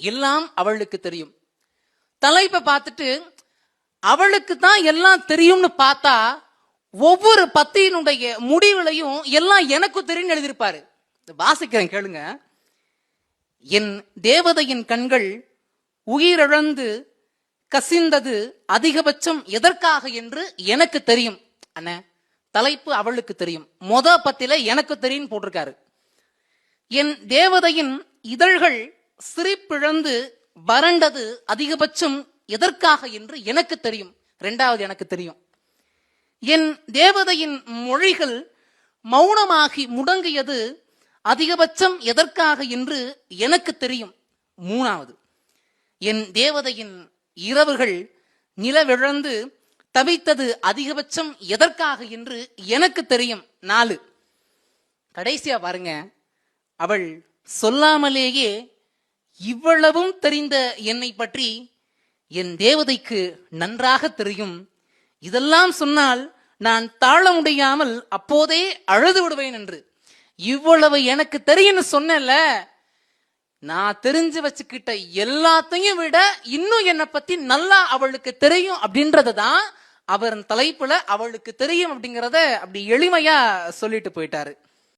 எல்லாம் அவளுக்கு தெரியும். தலைப்பை பார்த்துட்டு அவளுக்கு தான் எல்லாம் தெரியும்னு பார்த்தா ஒவ்வொரு பத்தியினுடைய முடிவுலையும் எல்லாம் எனக்கு தெரியும் எழுதியிருப்பாரு. வாசிக்கிறேன் கேளுங்க. என் தேவதையின் கண்கள் உயிரிழந்து கசிந்தது அதிகபட்சம் எதற்காக என்று எனக்கு தெரியும். அண்ணே தலைப்பு அவளுக்கு தெரியும். மொத பத்தில எனக்கு தெரியும் போட்டிருக்காரு. என் தேவதையின் இதழ்கள் சிரிப்பிழந்து வறண்டது அதிகபட்சம் எதற்காக என்று எனக்கு தெரியும். ரெண்டாவது எனக்கு தெரியும். என் தேவதையின் மொழிகள் மௌனமாகி முடங்கியது அதிகபட்சம் எதற்காக என்று எனக்கு தெரியும். மூணாவது என் தேவதையின் இரவுகள் நிலவிழந்து தவித்தது அதிகபட்சம் எதற்காக என்று எனக்கு தெரியும். நாலு கடைசியா பாருங்க. அவள் சொல்லாமலேயே இவ்வளவும் தெரிந்த என்னை பற்றி என் தேவதைக்கு நன்றாக தெரியும். இதெல்லாம் சொன்னால் நான் தாழ முடியாமல் அப்போதே அழுது விடுவேன் என்று. இவ்வளவு எனக்கு தெரியும்னு சொன்னேன்ல நான் தெரிஞ்சு வச்சுக்கிட்ட எல்லாத்தையும் விட இன்னும் என்னை பத்தி நல்லா அவளுக்கு தெரியும் அப்படின்றத தான் அவரின் தலைப்புல அவளுக்கு தெரியும் அப்படிங்கறத அப்படி எளிமையா சொல்லிட்டு போயிட்டாரு.